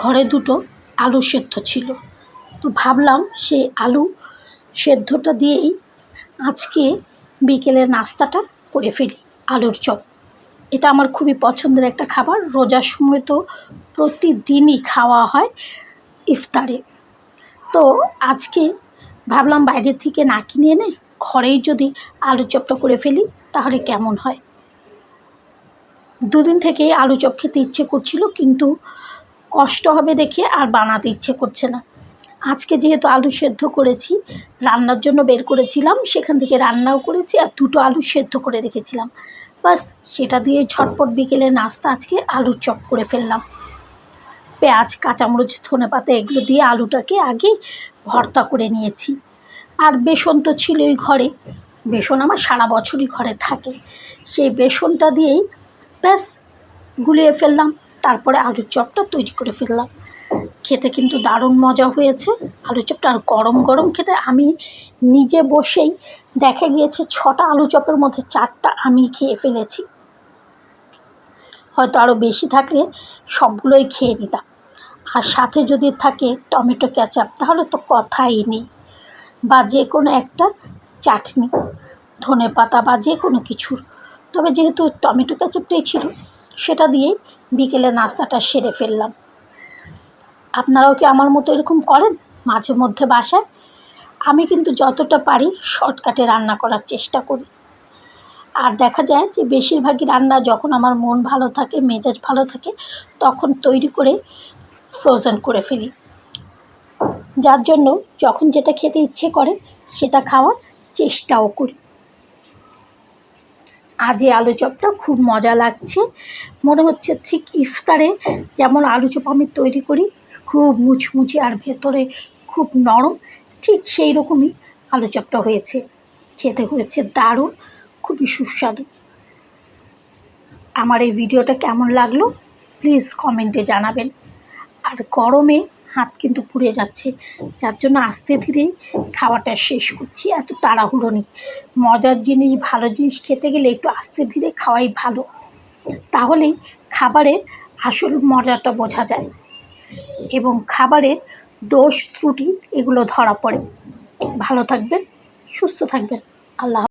ঘরে দুটো আলু সেদ্ধ ছিল। তো ভাবলাম সেই আলু সেদ্ধটা দিয়েই আজকে বিকেলের নাস্তাটা করে ফেলি, আলুর চপ। এটা আমার খুবই পছন্দের একটা খাবার। রোজার সময় তো প্রতিদিনই খাওয়া হয় ইফতারে। তো আজকে ভাবলাম বাইরে থেকে না কিনে এনে ঘরেই যদি আলুর চপটা করে ফেলি, তাহলে কেমন হয়? দুদিন থেকে আলু চপ খেতে ইচ্ছে করছিল, কিন্তু কষ্ট হবে দেখে আর বানাতে ইচ্ছে করছে না। আজকে যেহেতু আলু সেদ্ধ করেছি, রান্নার জন্য বের করেছিলাম, সেখান থেকে রান্নাও করেছি আর দুটো আলু সেদ্ধ করে রেখেছিলাম। বাস, সেটা দিয়ে ঝটপট বিকেলে নাস্তা আজকে আলুর চপ করে ফেললাম। পেঁয়াজ, কাঁচামরিচ ধনে পাতা এগুলো দিয়ে আলুটাকে আগে ভর্তা করে নিয়েছি। আর বেসন তো ছিলই ঘরে, বেসন আমার সারা বছরই ঘরে থাকে। সেই বেসনটা দিয়েই ব্যাস, গুলিয়ে ফেললাম। তারপরে আলুর চপটা তৈরি করে ফেললাম। খেতে কিন্তু দারুণ মজা হয়েছে। আলু চপটা আর গরম গরম খেতে আমি নিজে বসেই দেখা গিয়েছে, ছটা আলু চপের মধ্যে চারটা আমি খেয়ে ফেলেছি। হয়তো আরও বেশি থাকলে সবগুলোই খেয়ে নিতাম। আর সাথে যদি থাকে টমেটো ক্যাচাপ তাহলে তো কথাই নেই। বা যে কোনো একটা চাটনি ধনে পাতা বা যে কোনো কিছুর। তবে যেহেতু টমেটো ক্যাচাপটাই ছিল, সেটা দিয়েই বিকেলে নাস্তাটা সেরে ফেললাম। আপনারাও কি আমার মতো এরকম করেন? মাঝে মধ্যে বাসায়। আমি কিন্তু যতটা পারি শর্টকাটে রান্না করার চেষ্টা করি। আর দেখা যায় যে বেশিরভাগই রান্না যখন আমার মন ভালো থাকে, মেজাজ ভালো থাকে, তখন তৈরি করে ফ্রোজেন করে ফেলি। যার জন্য যখন যেটা খেতে ইচ্ছে করে, সেটা খাওয়ার চেষ্টাও করি। আজ এই খুব মজা লাগছে। মনে হচ্ছে ঠিক ইফতারে যেমন আলু চপ আমি তৈরি করি, খুব মুচমুচে আর ভেতরে খুব নরম, ঠিক সেই রকমই আলু চপটা হয়েছে। খেতে হয়েছে দারুণ, খুবই সুস্বাদু। আমার এই ভিডিওটা কেমন লাগল প্লিজ কমেন্টে জানাবেন। আর গরমে হাত কিন্তু পুড়ে যাচ্ছে। যার জন্য আস্তে ধীরেই খাওয়াটা শেষ করছি, এত তাড়াহুড়ো নেই। মজার জিনিস, ভালো জিনিস খেতে গেলে একটু আস্তে ধীরে খাওয়াই ভালো। তাহলেই খাবারের আসল মজাটা বোঝা যায় এবং খাবারের দোষ ত্রুটি এগুলো ধরা পড়ে। ভালো থাকবেন, সুস্থ থাকবেন। আল্লাহ